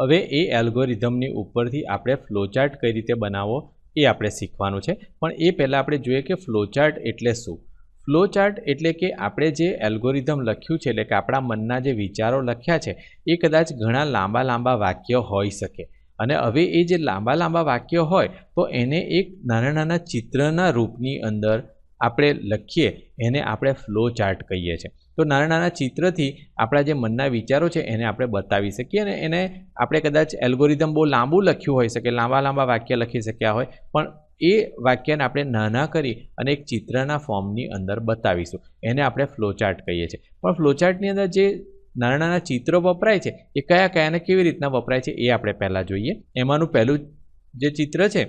હવે એ એલ્ગોરિધમની ઉપરથી આપણે ફ્લોચાર્ટ કઈ રીતે બનાવવો એ આપણે શીખવાનું છે. પણ એ પહેલાં આપણે જોઈએ કે ફ્લોચાર્ટ એટલે શું? ફ્લોચાર્ટ એટલે કે આપણે જે એલ્ગોરિધમ લખ્યું છે, એટલે કે આપણા મનના જે વિચારો લખ્યા છે, એ કદાચ ઘણા લાંબા લાંબા વાક્ય હોઈ શકે. અને હવે એ જે લાંબા લાંબા વાક્ય હોય, તો એને એક નાના નાના ચિત્રના રૂપની અંદર આપણે લખીએ, એને આપણે ફ્લો ચાર્ટ કહીએ છીએ. તો નાના નાના ચિત્રથી આપણા જે મનના વિચારો છે એને આપણે બતાવી શકીએ અને એને આપણે કદાચ એલ્ગોરિધમ બહુ લાંબુ લખ્યું હોઈ શકે, લાંબા લાંબા વાક્ય લખી શક્યા હોય, પણ એ વાક્યને આપણે નાના કરી અને એક ચિત્રના ફોર્મની અંદર બતાવીશું. એને આપણે ફ્લોચાર્ટ કહીએ છીએ. પણ ફ્લોચાર્ટની અંદર જે નાના નાના ચિત્રો વપરાય છે, એ કયા કયાને કેવી રીતના વપરાય છે એ આપણે પહેલાં જોઈએ. એમાંનું પહેલું જે ચિત્ર છે,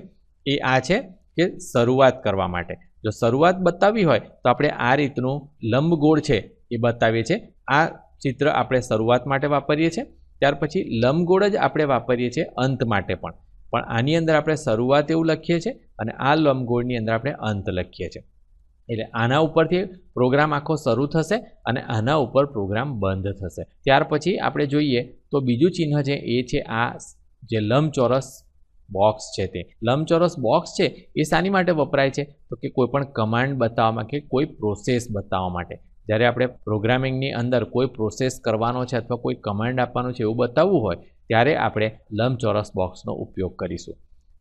એ આ છે કે શરૂઆત કરવા માટે. જો શરૂઆત બતાવવી હોય, તો આપણે આ રીતનું લંબગોળ છે એ બતાવીએ છીએ. આ ચિત્ર આપણે શરૂઆત માટે વાપરીએ છીએ, ત્યાર પછી લંબગોળ જ આપણે વાપરીએ છીએ અંત માટે પણ. પણ આની અંદર આપણે શરૂઆત એવું લખીએ છીએ અને આ લંબગોળની અંદર આપણે અંત લખીએ છીએ. એટલે આના ઉપરથી પ્રોગ્રામ આખો શરૂ થશે અને આના ઉપર પ્રોગ્રામ બંધ થશે. ત્યાર પછી આપણે જોઈએ તો બીજું ચિહ્ન છે એ છે આ જે લંબચોરસ બોક્સ છે તે. લંબચોરસ બોક્સ છે, એ શાની માટે વપરાય છે? તો કે કોઈ પણ કમાન્ડ બતાવવા માટે, કોઈ પ્રોસેસ બતાવવા માટે. જ્યારે આપણે પ્રોગ્રામિંગની અંદર કોઈ પ્રોસેસ કરવાનો છે અથવા કોઈ કમાન્ડ આપવાનો છે એવું બતાવવું હોય, ત્યારે આપણે લંબચોરસ બોક્સનો ઉપયોગ કરીશું.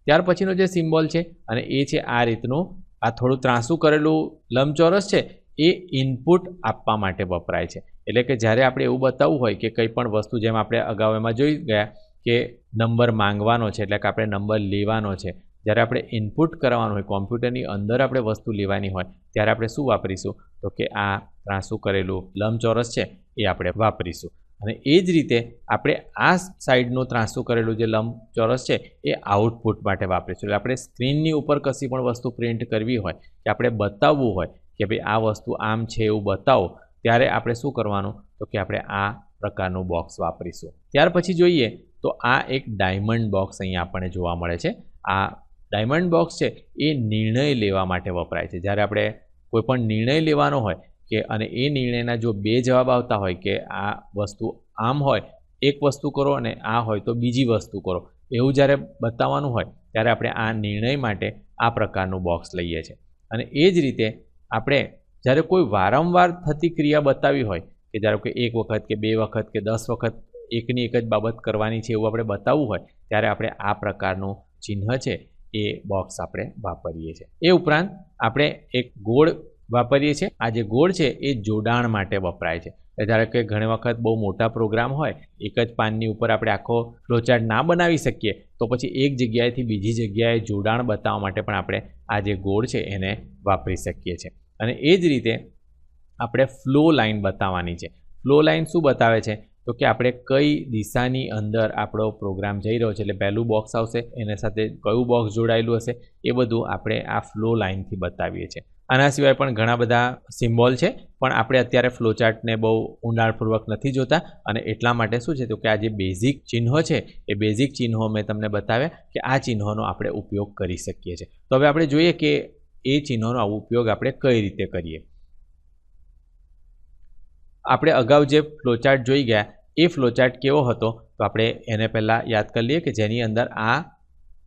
ત્યાર પછીનો જે સિમ્બોલ છે અને એ છે આ રીતનું, આ થોડું ત્રાંસું કરેલું લંબચોરસ છે, એ ઇનપુટ આપવા માટે વપરાય છે. એટલે કે જ્યારે આપણે એવું બતાવવું હોય કે કંઈ પણ વસ્તુ જેમ આપણે અગાઉ એમાં જોઈ ગયા કે નંબર માંગવાનો છે, એટલે કે આપણે નંબર લેવાનો છે, જ્યારે આપણે ઇનપુટ કરવાનું હોય કોમ્પ્યુટરની અંદર આપણે વસ્તુ લેવાની હોય, ત્યારે આપણે શું વાપરીશું? તો કે આ ત્રાંસું કરેલું લંબચોરસ છે, એ આપણે વાપરીશું. અને એ જ રીતે આપણે આ સાઈડનું ત્રાંસું કરેલું જે લંબચોરસ છે, એ આઉટપુટ માટે વાપરીશું. એટલે આપણે સ્ક્રીનની ઉપર કશી પણ વસ્તુ પ્રિન્ટ કરવી હોય, કે આપણે બતાવવું હોય, કે ભાઈ આ વસ્તુ આમ છે એવું બતાવો, ત્યારે આપણે શું કરવાનું? તો કે આપણે આ પ્રકારનું બોક્સ વાપરીશું. ત્યાર પછી જોઈએ, તો આ એક ડાયમંડ બોક્સ અહીંયા આપણને જોવા મળે છે. આ ડાયમંડ બોક્સ છે, એ નિર્ણય લેવા માટે વપરાય છે. જ્યારે આપણે કોઈ પણ નિર્ણય લેવાનો હોય કે અને એ નિર્ણયના જો બે જવાબ આવતા હોય કે આ વસ્તુ આમ હોય, એક વસ્તુ કરો અને આ હોય તો બીજી વસ્તુ કરો. એવું જ્યારે બતાવવાનું હોય, ત્યારે આપણે આ નિર્ણય માટે આ પ્રકારનું બોક્સ લઈએ છીએ. અને એ જ રીતે આપણે જ્યારે કોઈ વારંવાર થતી ક્રિયા બતાવી હોય, કે ધારો કે એક વખત કે બે વખત કે દસ વખત એકની એક જ બાબત કરવાની છે એવું આપણે બતાવવું હોય, ત્યારે આપણે આ પ્રકારનું ચિહ્ન છે એ બોક્સ આપણે વાપરીએ છીએ. એ ઉપરાંત આપણે એક ગોળ વાપરીએ છીએ. આ જે ગોળ છે, એ જોડાણ માટે વપરાય છે. ધારો કે ઘણી વખત બહુ મોટા પ્રોગ્રામ હોય, એક જ પાનની ઉપર આપણે આખો ફ્લોચાર્ટ ના બનાવી શકીએ, તો પછી એક જગ્યાએથી બીજી જગ્યાએ જોડાણ બતાવવા માટે પણ આપણે આ જે ગોળ છે, એને વાપરી શકીએ છીએ. અને એ જ રીતે આપણે ફ્લો લાઇન બતાવવાની છે. ફ્લો લાઇન શું બતાવે છે? તો કે આપણે કઈ દિશાની અંદર આપણો પ્રોગ્રામ જઈ રહ્યો છે, એટલે પહેલું બોક્સ આવશે, એને સાથે કયું બોક્સ જોડાયેલું હશે, એ બધું આપણે આ ફ્લો લાઇનથી બતાવીએ છીએ. આના સિવાય પણ ઘણા બધા સિમ્બોલ છે, પણ આપણે અત્યારે ફ્લોચાર્ટને બહુ ઊંડાણપૂર્વક નથી જોતા. અને એટલા માટે શું છે તો કે આ જે બેઝિક ચિહ્નો છે, એ બેઝિક ચિહ્નો મેં તમને બતાવ્યા કે આ ચિહ્નોનો આપણે ઉપયોગ કરી શકીએ છીએ. તો હવે આપણે જોઈએ કે એ ચિહ્નોનો ઉપયોગ આપણે કઈ રીતે કરીએ. આપણે અગાઉ જે ફ્લોચાર્ટ જોઈ ગયા, એ ફ્લોચાર્ટ કેવો હતો? તો આપણે એને પહેલાં યાદ કરી લઈએ કે જેની અંદર આ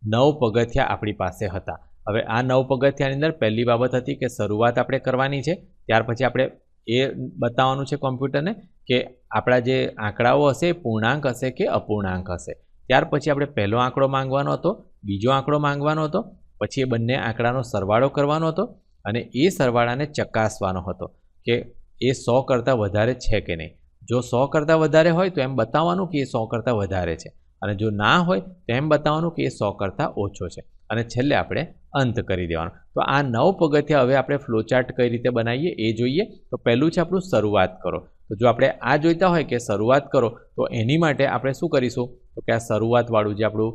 નવ પગથિયા આપણી પાસે હતા. હવે આ નવ પગથિયાની અંદર પહેલી બાબત હતી કે શરૂઆત આપણે કરવાની છે. ત્યાર પછી આપણે એ બતાવવાનું છે કોમ્પ્યુટરને કે આપણા જે આંકડાઓ હશે પૂર્ણાંક હશે કે અપૂર્ણાંક હશે. ત્યાર પછી આપણે પહેલો આંકડો માંગવાનો હતો, બીજો આંકડો માંગવાનો હતો, પછી એ બંને આંકડાનો સરવાળો કરવાનો હતો અને એ સરવાળાને ચકાસવાનો હતો કે એ સો કરતાં વધારે છે કે નહીં. જો સો કરતાં વધારે હોય તો એમ બતાવવાનું કે એ સો કરતાં વધારે છે અને જો ના હોય તો એમ બતાવવાનું કે એ સો કરતાં ઓછો છે. અને છેલ્લે આપણે અંત કરી દેવાનો. તો આ નવ પગથિયા હવે આપણે ફ્લોચાર્ટ કઈ રીતે બનાવીએ એ જોઈએ. તો પહેલું છે આપણું શરૂઆત કરો. તો જો આપણે આ જોઈતા હોય કે શરૂઆત કરો, તો એની માટે આપણે શું કરીશું? તો કે આ શરૂઆતવાળું જે આપણું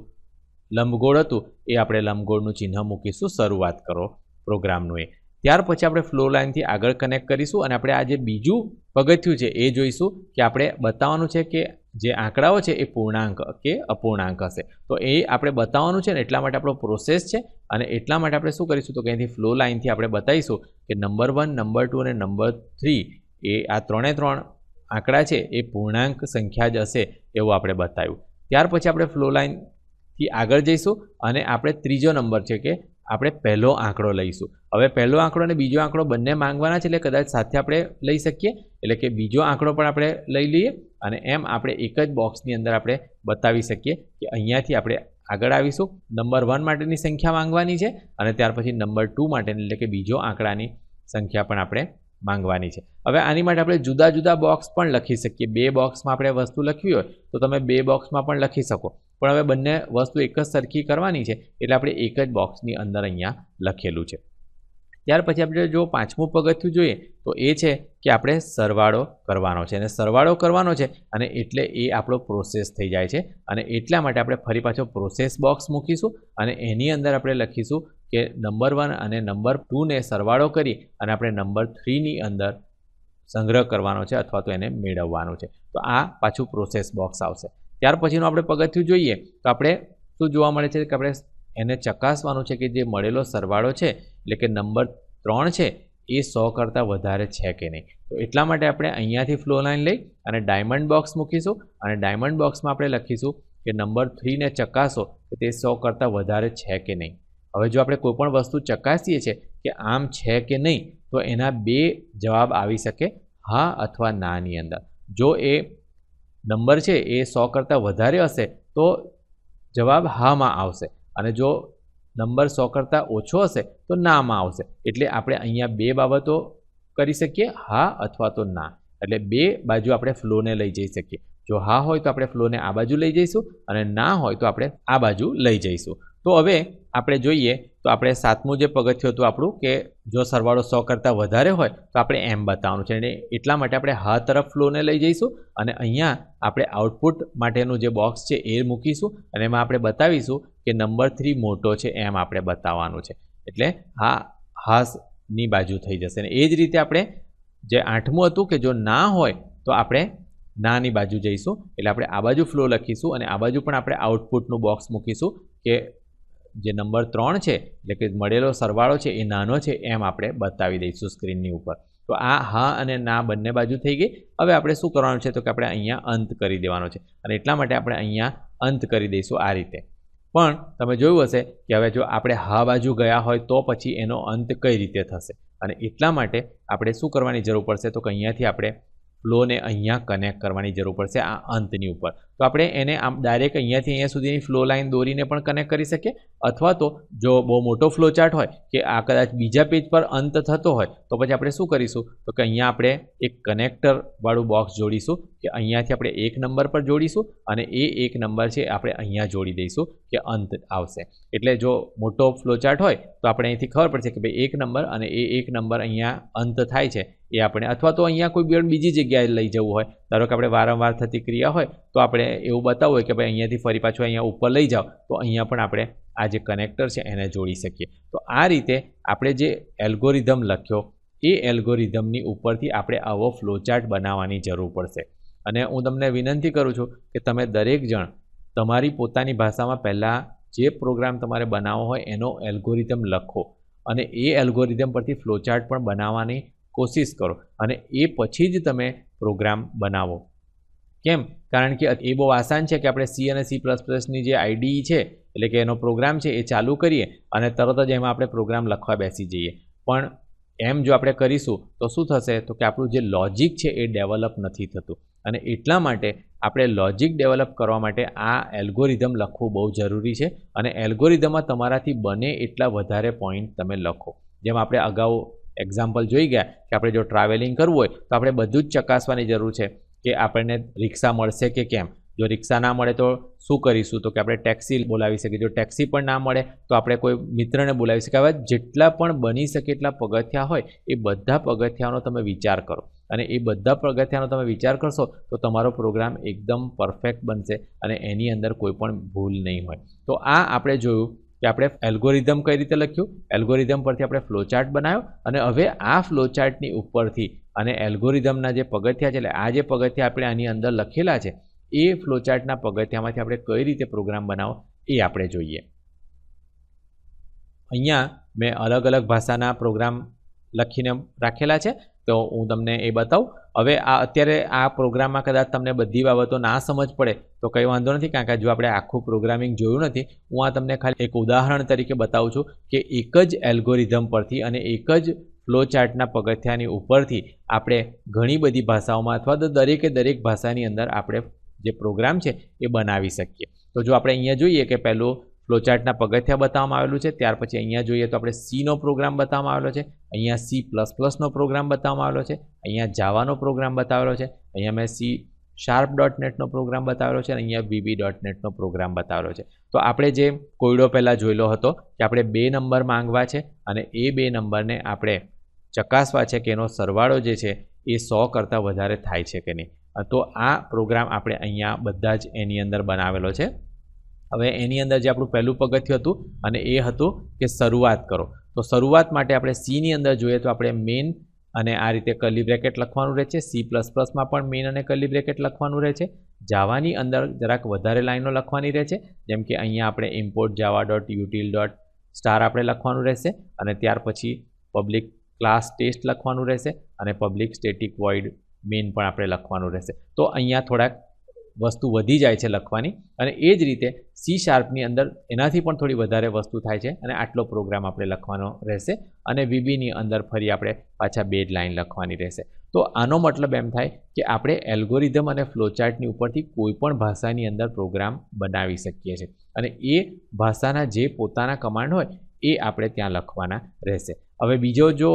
લંબગોળ હતું, એ આપણે લંબગોળનું ચિહ્ન મૂકીશું. શરૂઆત કરો પ્રોગ્રામનું એ. ત્યાર પછી આપણે ફ્લો લાઇનથી આગળ કનેક્ટ કરીશું અને આપણે આ જે બીજું પગથિયું છે એ જોઈશું કે આપણે બતાવવાનું છે કે જે આંકડાઓ છે એ પૂર્ણાંક કે અપૂર્ણાંક હશે. તો એ આપણે બતાવવાનું છે ને એટલા માટે આપણો પ્રોસેસ છે અને એટલા માટે આપણે શું કરીશું? તો કે અહીંથી ફ્લો લાઇનથી આપણે બતાવીશું કે નંબર વન નંબર ટુ અને નંબર થ્રી એ આ ત્રણે ત્રણ આંકડા છે એ પૂર્ણાંક સંખ્યા જ હશે એવું આપણે બતાવ્યું. ત્યાર પછી આપણે ફ્લો લાઇનથી આગળ જઈશું અને આપણે ત્રીજો નંબર છે કે આપણે પહેલો આંકડો લઈશું. હવે પહેલો આંકડો અને બીજો આંકડો બંને માંગવાના છે એટલે કદાચ સાથે આપણે લઈ શકીએ. એટલે કે બીજો આંકડો પણ આપણે લઈ લઈએ અને એમ આપણે એક જ બોક્સની અંદર આપણે બતાવી શકીએ કે અહીંયાથી આપણે આગળ આવીશું. નંબર વન માટેની સંખ્યા માંગવાની છે અને ત્યાર પછી નંબર ટુ માટેની એટલે કે બીજો આંકડાની સંખ્યા પણ આપણે માંગવાની છે. હવે આની માટે આપણે જુદા જુદા બોક્સ પણ લખી શકીએ. બે બોક્સમાં આપણે વસ્તુ લખવી હોય, તો તમે બે બોક્સમાં પણ લખી શકો. પણ હવે બંને વસ્તુ એક જ સરખી કરવાની છે, એટલે આપણે એક જ બોક્સની અંદર અહીંયા લખેલું છે. ત્યાર પછી આપણે જો પાંચમું પગથિયું જોઈએ, તો એ છે કે આપણે સરવાળો કરવાનો છે. અને સરવાળો કરવાનો છે, અને એટલે એ આપણો પ્રોસેસ થઈ જાય છે. અને એટલા માટે આપણે ફરી પાછો પ્રોસેસ બોક્સ મૂકીશું, અને એની અંદર આપણે લખીશું કે નંબર વન અને નંબર ટુને સરવાળો કરી અને આપણે નંબર થ્રીની અંદર સંગ્રહ કરવાનો છે અથવા તો એને મેળવવાનું છે. તો આ પાછું પ્રોસેસ બોક્સ આવશે. ત્યાર પછીનું આપણે પગથિયું જોઈએ તો આપણે શું જોવા મળે છે કે આપણે એને ચકાસવાનું છે કે જે મળેલો સરવાળો છે, એટલે કે નંબર ત્રણ છે, એ સો કરતાં વધારે છે કે નહીં. તો એટલા માટે આપણે અહીંયાથી ફ્લો લાઇન લઈ અને ડાયમંડ બોક્સ મૂકીશું અને ડાયમંડ બોક્સમાં આપણે લખીશું કે નંબર થ્રીને ચકાસો કે તે સો કરતાં વધારે છે કે નહીં. હવે જો આપણે કોઈપણ વસ્તુ ચકાસીએ છીએ કે આમ છે કે નહીં, તો એના બે જવાબ આવી શકે હા અથવા નાની અંદર. જો એ નંબર છે એ સો કરતાં વધારે હશે, તો જવાબ હામાં આવશે. અને જો નંબર સો કરતાં ઓછો હશે, તો નામાં આવશે. એટલે આપણે અહીંયા બે બાબતો કરી શકીએ, હા અથવા તો ના. એટલે બે બાજુ આપણે ફ્લોને લઈ જઈ શકીએ. જો હા હોય તો આપણે ફ્લોને આ બાજુ લઈ જઈશું અને ના હોય તો આપણે આ બાજુ લઈ જઈશું. તો હવે આપણે જોઈએ, તો આપણે સાતમું જે પગથિયું હતું આપણું કે જો સરવાળો સો કરતાં વધારે હોય, તો આપણે એમ બતાવવાનું છે. અને એટલા માટે આપણે હા તરફ ફ્લોને લઈ જઈશું અને અહીંયા આપણે આઉટપુટ માટેનું જે બોક્સ છે એ મૂકીશું અને એમાં આપણે બતાવીશું કે નંબર થ્રી મોટો છે એમ આપણે બતાવવાનું છે. એટલે હા હાસની બાજુ થઈ જશે. અને એ જ રીતે આપણે જે આઠમું હતું કે જો ના હોય, તો આપણે નાની બાજુ જઈશું. એટલે આપણે આ બાજુ ફ્લો લખીશું અને આ બાજુ પણ આપણે આઉટપુટનું બોક્સ મૂકીશું કે જે નંબર ત્રણ છે, એટલે કે મળેલો સરવાળો છે, એ નાનો છે, એમ આપણે બતાવી દઈશું સ્ક્રીનની ઉપર. તો આ હા અને ના બંને બાજુ થઈ ગઈ. હવે આપણે શું કરવાનું છે? તો કે આપણે અહીંયા અંત કરી દેવાનો છે. અને એટલા માટે આપણે અહીંયા અંત કરી દઈશું આ રીતે. પણ તમે જોયું હશે કે હવે જો આપણે હા બાજુ ગયા હોય તો પછી એનો અંત કઈ રીતે થશે? અને એટલા માટે આપણે શું કરવાની જરૂર પડશે? તો કે અહીંયાથી આપણે ફ્લોને અહીંયા કનેક્ટ કરવાની જરૂર પડશે આ અંતની ઉપર. તો આપણે એને આમ ડાયરેક્ટ અહીંયાથી અહીંયા સુધીની ફ્લો લાઇન દોરીને પણ કનેક્ટ કરી શકીએ. અથવા તો જો બહુ મોટો ફ્લો ચાર્ટ હોય કે આ કદાચ બીજા પેજ પર અંત થતો હોય, તો પછી આપણે શું કરીશું? તો કે અહીંયા આપણે એક કનેક્ટરવાળું બોક્સ જોડીશું કે અહીંયાથી આપણે એક નંબર પર જોડીશું અને એ એક નંબર છે આપણે અહીંયા જોડી દઈશું કે અંત આવશે. એટલે જો મોટો ફ્લો ચાર્ટ હોય, તો આપણે અહીંથી ખબર પડશે કે ભાઈ એક નંબર અને એ એક નંબર અહીંયા અંત થાય છે એ આપણે. અથવા તો અહીંયા કોઈ બીજી જગ્યાએ લઈ જવું હોય ધારો કે આપણે વારંવાર થતી ક્રિયા હોય, તો આપણે એવું બતાવવું હોય કે ભાઈ અહીંયાથી ફરી પાછું અહીંયા ઉપર લઈ જાઓ, તો અહીંયા પણ આપણે આ જે કનેક્ટર છે એને જોડી શકીએ. તો આ રીતે આપણે જે એલ્ગોરિધમ લખ્યો, એ એલ્ગોરિધમની ઉપરથી આપણે આવો ફ્લોચાર્ટ બનાવવાની જરૂર પડશે. અને હું તમને વિનંતી કરું છું કે તમે દરેક જણ તમારી પોતાની ભાષામાં પહેલાં જે પ્રોગ્રામ તમારે બનાવવો હોય એનો એલ્ગોરિધમ લખો. અને એ એલ્ગોરિધમ પરથી ફ્લોચાર્ટ પણ બનાવવાની કોશિશ કરો. અને એ પછી જ તમે પ્રોગ્રામ બનાવો. કેમ? કારણ કે એ બહુ આસાન છે કે આપણે સી અને સી પ્લસ પ્લસની જે આઈડી છે, એટલે કે એનો પ્રોગ્રામ છે, એ ચાલુ કરીએ અને તરત જ એમાં આપણે પ્રોગ્રામ લખવા બેસી જઈએ. પણ એમ જો આપણે કરીશું, તો શું થશે? તો કે આપણું જે લોજિક છે, એ ડેવલપ નથી થતું. અને એટલા માટે આપણે લોજિક ડેવલપ કરવા માટે આ એલ્ગોરિધમ લખવું બહુ જરૂરી છે અને એલ્ગોરિધમમાં તમારાથી બને એટલા વધારે પોઈન્ટ તમે લખો. જેમ આપણે અગાઉ એક્ઝામ્પલ જોઈ ગયા કે આપણે જો ટ્રાવેલિંગ કરવું હોય, તો આપણે બધું જ ચકાસવાની જરૂર છે કે આપણને રિક્ષા મળશે કે કેમ? જો રિક્ષા ના મળે તો શું કરીશું? તો કે આપણે ટેક્સી બોલાવી શકીએ. જો ટેક્સી પણ ના મળે, તો આપણે કોઈ મિત્રને બોલાવી શકીએ. હવે જેટલા પણ બની શકે એટલા પગથિયા હોય, એ બધા પગથિયાનો તમે વિચાર કરો. અને એ બધા પગથિયાનો તમે વિચાર કરશો, તો તમારો પ્રોગ્રામ એકદમ પરફેક્ટ બનશે અને એની અંદર કોઈ પણ ભૂલ નહીં હોય. તો આ આપણે જોયું આપણે એલ્ગોરિધમ કઈ રીતે લખ્યું? એલ્ગોરિધમ પરથી આપણે ફ્લોચાર્ટ બનાવ્યો અને હવે આ ફ્લોચાર્ટની ઉપરથી અને એલ્ગોરિધમના જે પગથિયા છે, એટલે આ જે પગથિયા આપણે આની અંદર લખેલા છે, એ ફ્લોચાર્ટના પગથિયામાંથી આપણે કઈ રીતે પ્રોગ્રામ બનાવો એ આપણે જોઈએ. અહીંયા મેં અલગ અલગ ભાષાના પ્રોગ્રામ લખીને રાખેલા છે. તો હું તમને એ બતાવું. હવે આ અત્યારે આ પ્રોગ્રામમાં કદાચ તમને બધી બાબતો ના સમજ પડે, તો કંઈ વાંધો નથી, કારણ કે જો આપણે આખું પ્રોગ્રામિંગ જોયું નથી, હું આ તમને ખાલી એક ઉદાહરણ તરીકે બતાવું છું કે એક જ એલ્ગોરિધમ પરથી અને એક જ ફ્લો ચાર્ટના પગથિયાની ઉપરથી આપણે ઘણી બધી ભાષાઓમાં અથવા તો દરેકે દરેક ભાષાની અંદર આપણે જે પ્રોગ્રામ છે એ બનાવી શકીએ. તો જો આપણે અહીંયા જોઈએ કે પહેલું ફ્લોચાર્ટના પગથિયા બતાવવામાં આવેલું છે. ત્યાર પછી અહીંયા જોઈએ તો આપણે સીનો પ્રોગ્રામ બતાવવામાં આવેલો છે. અહીંયા સી પ્લસ પ્લસનો પ્રોગ્રામ બતાવવામાં આવેલો છે. અહીંયા જાવાનો પ્રોગ્રામ બતાવેલો છે. અહીંયા મેં સી શાર્પ ડોટ નેટનો પ્રોગ્રામ બતાવેલો છે અને અહીંયા વીબી ડોટ નેટનો પ્રોગ્રામ બતાવેલો છે. તો આપણે જે કોયડો પહેલાં જોયેલો હતો કે આપણે બે નંબર માંગવા છે અને એ બે નંબરને આપણે ચકાસવા છે કે એનો સરવાળો જે છે એ સો કરતાં વધારે થાય છે કે નહીં. તો આ પ્રોગ્રામ આપણે અહીંયા બધા જ એની અંદર બનાવેલો છે. હવે એની અંદર જે આપણું પહેલું પગથિયું હતું અને એ હતું કે શરૂઆત કરો. તો શરૂઆત માટે આપણે સીની અંદર જોઈએ તો આપણે મેઇન અને આ રીતે કલી બ્રેકેટ લખવાનું રહે છે. સી પ્લસ પ્લસમાં પણ મેઇન અને કલી બ્રેકેટ લખવાનું રહે છે. જાવાની અંદર જરાક વધારે લાઈનો લખવાની રહે છે. જેમ કે અહીંયા આપણે import Java dot util dot star આપણે લખવાનું રહેશે અને ત્યાર પછી પબ્લિક ક્લાસ ટેસ્ટ લખવાનું રહેશે અને પબ્લિક સ્ટેટિક વોઇડ મેઇન પણ આપણે લખવાનું રહેશે. તો અહીંયા થોડાક વસ્તુ વધી જાય છે લખવાની અને એ જ રીતે સી શાર્પની અંદર એનાથી પણ થોડી વધારે વસ્તુ થાય છે અને આટલો પ્રોગ્રામ આપણે લખવાનો રહેશે અને વીબીની અંદર ફરી આપણે પાછા બે જ લાઈન લખવાની રહેશે. તો આનો મતલબ એમ થાય કે આપણે એલ્ગોરિધમ અને ફ્લોચાર્ટની ઉપરથી કોઈ પણ ભાષાની અંદર પ્રોગ્રામ બનાવી શકીએ છીએ અને એ ભાષાના જે પોતાના કમાન્ડ હોય એ આપણે ત્યાં લખવાના રહેશે. હવે બીજો જો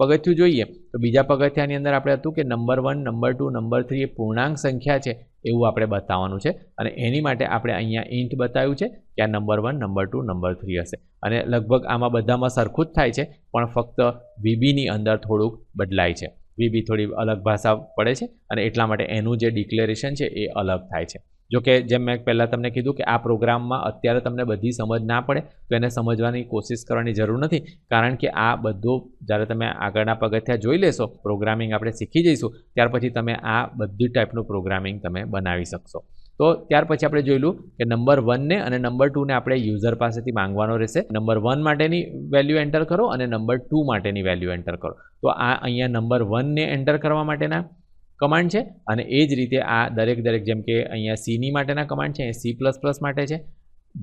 પગથિયું જોઈએ, તો બીજા પગથિયાની અંદર આપણે હતું કે number one number two number three એ પૂર્ણાંક સંખ્યા છે, એવું આપણે બતાવવાનું છે. અને એની માટે આપણે અહીંયા ઇન્ટ બતાવ્યું છે કે આ number one number two number three હશે. અને લગભગ આમાં બધામાં સરખું જ થાય છે, પણ ફક્ત વીબીની અંદર થોડુંક બદલાય છે. વીબી થોડી અલગ ભાષા પડે છે અને એટલા માટે એનું જે ડિક્લેરેશન છે એ અલગ થાય છે. જો કે જેમ મેં પહેલાં તમને કીધું કે આ પ્રોગ્રામમાં અત્યારે તમને બધી સમજ ના પડે, તો એને સમજવાની કોશિશ કરવાની જરૂર નથી. કારણ કે આ બધું જ્યારે તમે આગળના પગથિયા જોઈ લેશો, પ્રોગ્રામિંગ આપણે શીખી જઈશું, ત્યાર પછી તમે આ બધી ટાઈપનું પ્રોગ્રામિંગ તમે બનાવી શકશો. તો ત્યાર પછી આપણે જોયેલું કે નંબર વનને અને નંબર ટુને આપણે યુઝર પાસેથી માંગવાનો રહેશે. નંબર વન માટેની વેલ્યુ એન્ટર કરો અને નંબર ટુ માટેની વેલ્યુ એન્ટર કરો. તો આ અહીંયા નંબર વનને એન્ટર કરવા માટેના કમાન્ડ છે અને એ જ રીતે આ દરેક દરેક જેમ કે અહીંયા સીની માટેના કમાન્ડ છે સી પ્લસ પ્લસ માટે છે.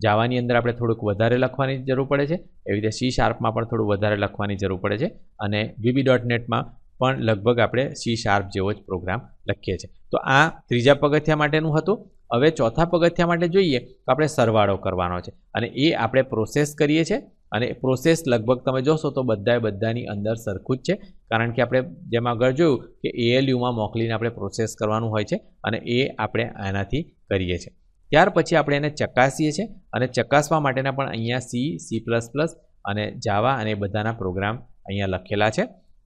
જાવાની અંદર આપણે થોડુંક વધારે લખવાની જરૂર પડે છે. એવી રીતે સી શાર્પમાં પણ થોડું વધારે લખવાની જરૂર પડે છે. અને વીબી ડોટ નેટમાં પણ લગભગ આપણે સી શાર્પ જેવો જ પ્રોગ્રામ લખીએ છીએ. તો આ ત્રીજા પગથિયા માટેનું હતું. હવે ચોથા પગથિયા માટે જોઈએ તો આપણે સરવાળો કરવાનો છે. અને એ આપણે પ્રોસેસ કરીએ છીએ. અને પ્રોસેસ લગભગ તમે જોશો તો બધાએ બધાની અંદર સરખું જ છે. કારણ કે આપણે જેમ આગળ જોયું કે એએલયુમાં મોકલીને આપણે પ્રોસેસ કરવાનું હોય છે અને એ આપણે આનાથી કરીએ છીએ. ત્યાર પછી આપણે એને ચકાસીએ છીએ અને ચકાસવા માટેના પણ અહીંયા સી સી પ્લસ પ્લસ અને જાવા અને બધાના પ્રોગ્રામ અહીંયા લખેલા છે.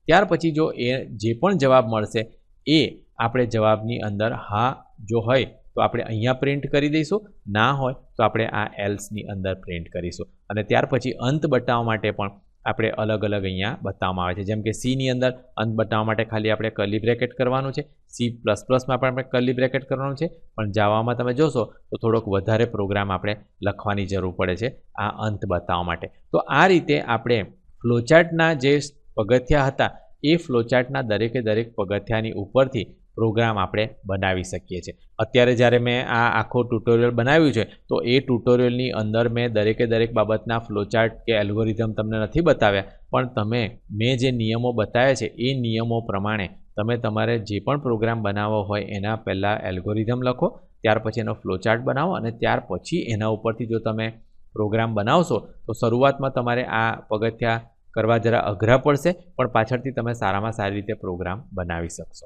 ત્યાર પછી જો એ જે પણ જવાબ મળશે, એ આપણે જવાબની અંદર હા જો હોય તો આપણે અહીંયા પ્રિન્ટ કરી દઈશું. ના હોય તો આપણે આ એલ્સની અંદર પ્રિન્ટ કરીશું. અને ત્યાર પછી અંત બતાવવા માટે પણ આપણે અલગ અલગ અહીંયા બતાવવામાં આવે છે. જેમ કે સીની અંદર અંત બતાવવા માટે ખાલી આપણે કલી બ્રેકેટ કરવાનું છે. સી પ્લસ પ્લસમાં પણ આપણે કલી બ્રેકેટ કરવાનું છે. પણ જાવામાં તમે જોશો તો થોડોક વધારે પ્રોગ્રામ આપણે લખવાની જરૂર પડે છે આ અંત બતાવવા માટે. તો આ રીતે આપણે ફ્લોચાર્ટના જે પગથિયા હતા, એ ફ્લોચાર્ટના દરેકે દરેક પગથિયાની ઉપરથી પ્રોગ્રામ આપણે બનાવી શકીએ છીએ. અત્યારે જ્યારે મેં આ આખો ટ્યુટોરિયલ બનાવ્યું છે, તો એ ટ્યુટોરિયલની અંદર મેં દરેકે દરેક બાબતના ફ્લોચાર્ટ કે એલ્ગોરિધમ તમને નથી બતાવ્યા, પણ તમે, મેં જે નિયમો બતાવ્યા છે, એ નિયમો પ્રમાણે તમે તમારે જે પણ પ્રોગ્રામ બનાવવો હોય, એના પહેલાં એલ્ગોરિધમ લખો, ત્યાર પછી એનો ફ્લોચાર્ટ બનાવો, અને ત્યાર પછી એના ઉપરથી જો તમે પ્રોગ્રામ બનાવશો, તો શરૂઆતમાં તમારે આ પગથિયા કરવા જરા અઘરા પડશે, પણ પાછળથી તમે સારામાં સારી રીતે પ્રોગ્રામ બનાવી શકશો.